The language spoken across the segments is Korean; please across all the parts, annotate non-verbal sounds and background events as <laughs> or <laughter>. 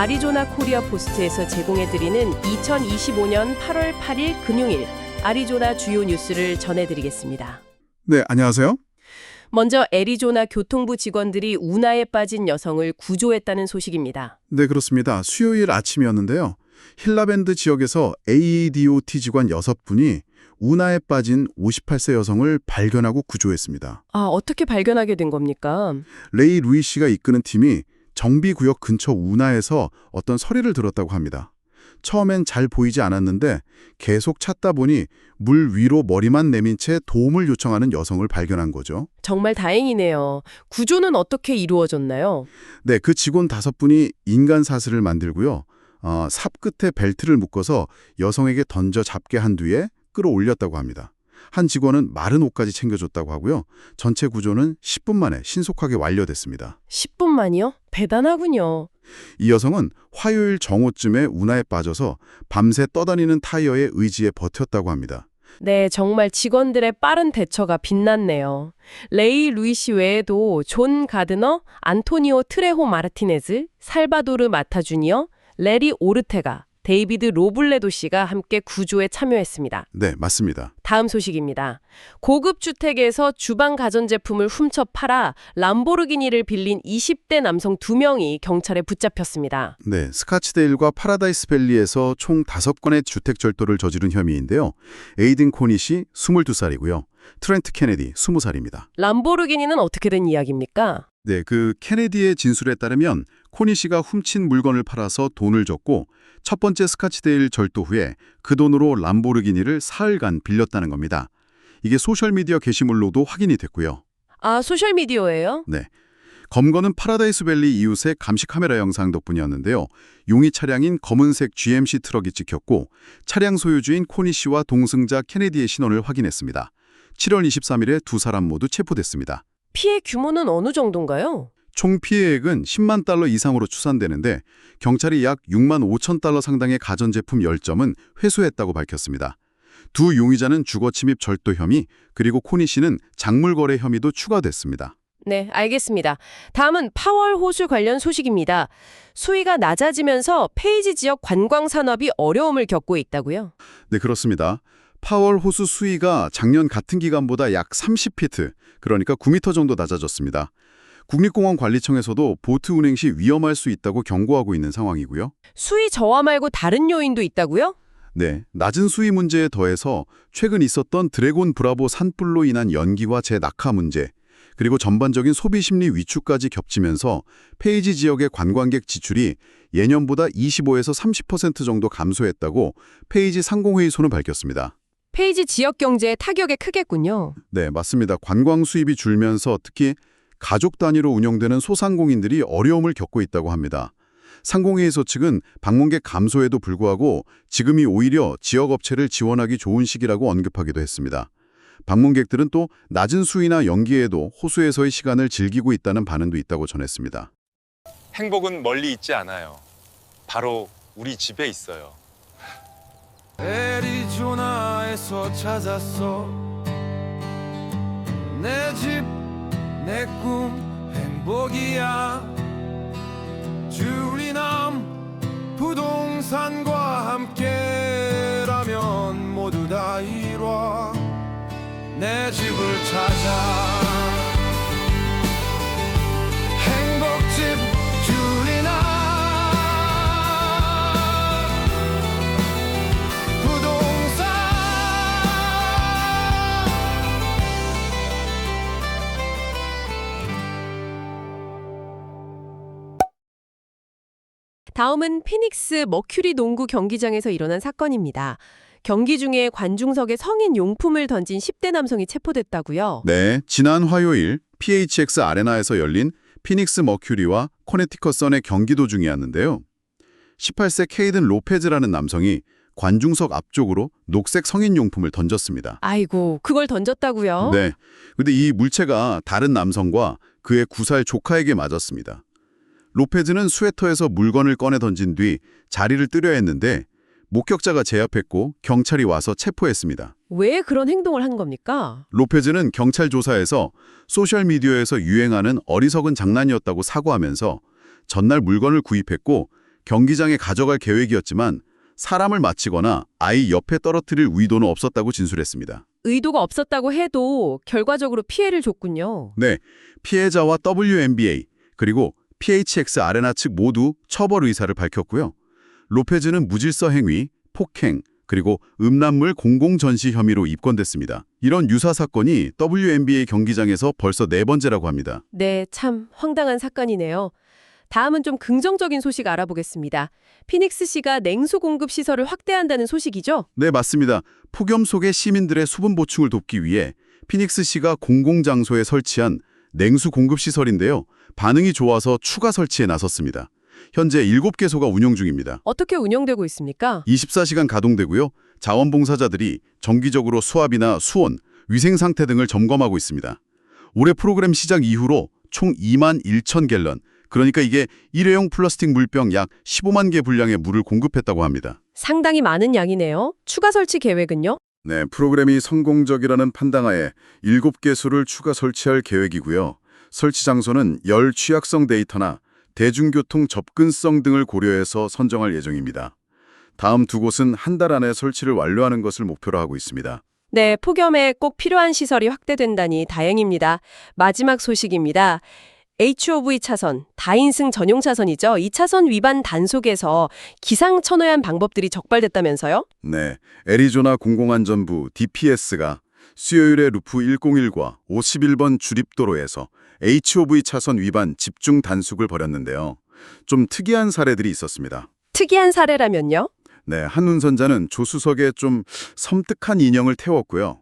아리조나 코리아 포스트에서 제공해드리는 2025년 8월 8일 금요일 아리조나 주요 뉴스를 전해드리겠습니다. 네, 안녕하세요. 먼저 애리조나 교통부 직원들이 운하에 빠진 여성을 구조했다는 소식입니다. 네, 그렇습니다. 수요일 아침이었는데요. 힐라밴드 지역에서 AEDOT 직원 6분이 운하에 빠진 58세 여성을 발견하고 구조했습니다. 아, 어떻게 발견하게 된 겁니까? 레이 루이 씨가 이끄는 팀이 정비구역 근처 운하에서 어떤 서리를 들었다고 합니다. 처음엔 잘 보이지 않았는데 계속 찾다 보니 물 위로 머리만 내민 채 도움을 요청하는 여성을 발견한 거죠. 정말 다행이네요. 구조는 어떻게 이루어졌나요? 네, 그 직원 다섯 분이 인간 사슬을 만들고요. 어, 삽 끝에 벨트를 묶어서 여성에게 던져 잡게 한 뒤에 끌어올렸다고 합니다. 한 직원은 마른 옷까지 챙겨줬다고 하고요. 전체 구조는 10분 만에 신속하게 완료됐습니다. 10분 만이요? 대단하군요. 이 여성은 화요일 정오쯤에 운하에 빠져서 밤새 떠다니는 타이어의 의지에 버텼다고 합니다. 네, 정말 직원들의 빠른 대처가 빛났네요. 레이 루이시 외에도 존 가드너, 안토니오 트레호 마르티네즈, 살바도르 마타 주니어, 레리 오르테가, 데이비드 로블레도 씨가 함께 구조에 참여했습니다. 네, 맞습니다. 다음 소식입니다. 고급 주택에서 주방 가전제품을 훔쳐 팔아 람보르기니를 빌린 20대 남성 2명이 경찰에 붙잡혔습니다. 네, 스카치데일과 파라다이스 밸리에서 총 5건의 주택 절도를 저지른 혐의인데요. 에이든 코니 씨 22살이고요. 트렌트 케네디 20살입니다. 람보르기니는 어떻게 된 이야기입니까? 네, 그 케네디의 진술에 따르면 코니 씨가 훔친 물건을 팔아서 돈을 줬고 첫 번째 스카치데일 절도 후에 그 돈으로 람보르기니를 사흘간 빌렸다는 겁니다. 이게 소셜미디어 게시물로도 확인이 됐고요. 아, 소셜미디어예요? 네. 검거는 파라다이스 밸리 이웃의 감시 카메라 영상 덕분이었는데요. 용의 차량인 검은색 GMC 트럭이 찍혔고 차량 소유주인 코니 씨와 동승자 케네디의 신원을 확인했습니다. 7월 23일에 두 사람 모두 체포됐습니다. 피해 규모는 어느 정도인가요? 총 피해액은 10만 달러 이상으로 추산되는데 경찰이 약 6만 5천 달러 상당의 가전제품 10점은 회수했다고 밝혔습니다. 두 용의자는 주거침입 절도 혐의 그리고 코니 씨는 작물거래 혐의도 추가됐습니다. 네, 알겠습니다. 다음은 파월 호수 관련 소식입니다. 수위가 낮아지면서 페이지 지역 관광 산업이 어려움을 겪고 있다고요? 네, 그렇습니다. 파월 호수 수위가 작년 같은 기간보다 약 30피트, 그러니까 9m 정도 낮아졌습니다. 국립공원관리청에서도 보트 운행 시 위험할 수 있다고 경고하고 있는 상황이고요. 수위 저하 말고 다른 요인도 있다고요? 네, 낮은 수위 문제에 더해서 최근 있었던 드래곤 브라보 산불로 인한 연기와 재낙하 문제, 그리고 전반적인 소비 심리 위축까지 겹치면서 페이지 지역의 관광객 지출이 예년보다 25에서 30% 정도 감소했다고 페이지 상공회의소는 밝혔습니다. 페이지 지역 경제에 타격이 크겠군요. 네, 맞습니다. 관광 수입이 줄면서 특히 가족 단위로 운영되는 소상공인들이 어려움을 겪고 있다고 합니다. 상공회의소 측은 방문객 감소에도 불구하고 지금이 오히려 지역 업체를 지원하기 좋은 시기라고 언급하기도 했습니다. 방문객들은 또 낮은 수위나 연기에도 호수에서의 시간을 즐기고 있다는 반응도 있다고 전했습니다. 행복은 멀리 있지 않아요. 바로 우리 집에 있어요. 애리조나에서 찾았어 내 집 내 꿈 행복이야. 주리남 부동산과 함께라면 모두 다 이뤄 내 집을 찾아 다음은 피닉스 머큐리 농구 경기장에서 일어난 사건입니다. 경기 중에 관중석에 성인 용품을 던진 10대 남성이 체포됐다고요? 네, 지난 화요일 PHX 아레나에서 열린 피닉스 머큐리와 코네티컷 선의 경기 도중이었는데요. 18세 케이든 로페즈라는 남성이 관중석 앞쪽으로 녹색 성인용품을 던졌습니다. 아이고, 그걸 던졌다고요? 네. 근데 이 물체가 다른 남성과 그의 9살 조카에게 맞았습니다. 로페즈는 스웨터에서 물건을 꺼내 던진 뒤 자리를 뜨려 했는데 목격자가 제압했고 경찰이 와서 체포했습니다. 왜 그런 행동을 한 겁니까? 로페즈는 경찰 조사에서 소셜미디어에서 유행하는 어리석은 장난이었다고 사과하면서 전날 물건을 구입했고 경기장에 가져갈 계획이었지만 사람을 마치거나 아이 옆에 떨어뜨릴 의도는 없었다고 진술했습니다. 의도가 없었다고 해도 결과적으로 피해를 줬군요. 네, 피해자와 WNBA 그리고 PHX 아레나 측 모두 처벌 의사를 밝혔고요. 로페즈는 무질서 행위, 폭행, 그리고 음란물 공공전시 혐의로 입건됐습니다. 이런 유사 사건이 WNBA 경기장에서 벌써 네 번째라고 합니다. 네, 참 황당한 사건이네요. 다음은 좀 긍정적인 소식 알아보겠습니다. 피닉스시가 냉수 공급 시설을 확대한다는 소식이죠? 네, 맞습니다. 폭염 속의 시민들의 수분 보충을 돕기 위해 피닉스시가 공공장소에 설치한 냉수 공급 시설인데요. 반응이 좋아서 추가 설치에 나섰습니다. 현재 7개소가 운영 중입니다. 어떻게 운영되고 있습니까? 24시간 가동되고요. 자원봉사자들이 정기적으로 수압이나 수온, 위생 상태 등을 점검하고 있습니다. 올해 프로그램 시작 이후로 총 2만 1천 갤런, 그러니까 이게 일회용 플라스틱 물병 약 15만 개 분량의 물을 공급했다고 합니다. 상당히 많은 양이네요. 추가 설치 계획은요? 네, 프로그램이 성공적이라는 판단하에 7개소를 추가 설치할 계획이고요. 설치 장소는 열 취약성 데이터나 대중교통 접근성 등을 고려해서 선정할 예정입니다. 다음 두 곳은 한 달 안에 설치를 완료하는 것을 목표로 하고 있습니다. 네, 폭염에 꼭 필요한 시설이 확대된다니 다행입니다. 마지막 소식입니다. HOV 차선, 다인승 전용 차선이죠. 이 차선 위반 단속에서 기상천외한 방법들이 적발됐다면서요? 네, 애리조나 공공안전부 DPS가 수요일에 루프 101과 51번 주립도로에서 HOV 차선 위반 집중 단속을 벌였는데요. 좀 특이한 사례들이 있었습니다. 특이한 사례라면요? 네, 한 운전자는 조수석에 좀 섬뜩한 인형을 태웠고요.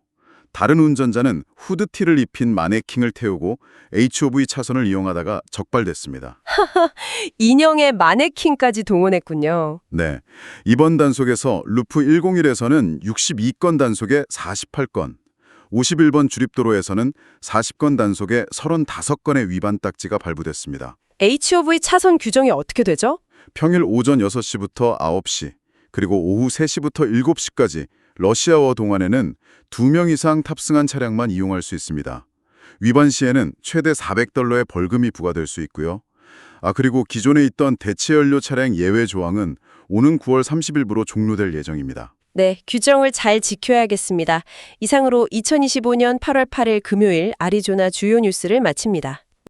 다른 운전자는 후드티를 입힌 마네킹을 태우고 HOV 차선을 이용하다가 적발됐습니다. <laughs> 인형의 마네킹까지 동원했군요. 네, 이번 단속에서 루프 101에서는 62건 단속에 48건, 51번 주립도로에서는 40건 단속에 35건의 위반 딱지가 발부됐습니다. HOV 차선 규정이 어떻게 되죠? 평일 오전 6시부터 9시, 그리고 오후 3시부터 7시까지 러시아워 동안에는 2명 이상 탑승한 차량만 이용할 수 있습니다. 위반 시에는 최대 400달러의 벌금이 부과될 수 있고요. 아 그리고 기존에 있던 대체 연료 차량 예외 조항은 오는 9월 30일부로 종료될 예정입니다. 네, 규정을 잘 지켜야겠습니다. 이상으로 2025년 8월 8일 금요일 아리조나 주요 뉴스를 마칩니다.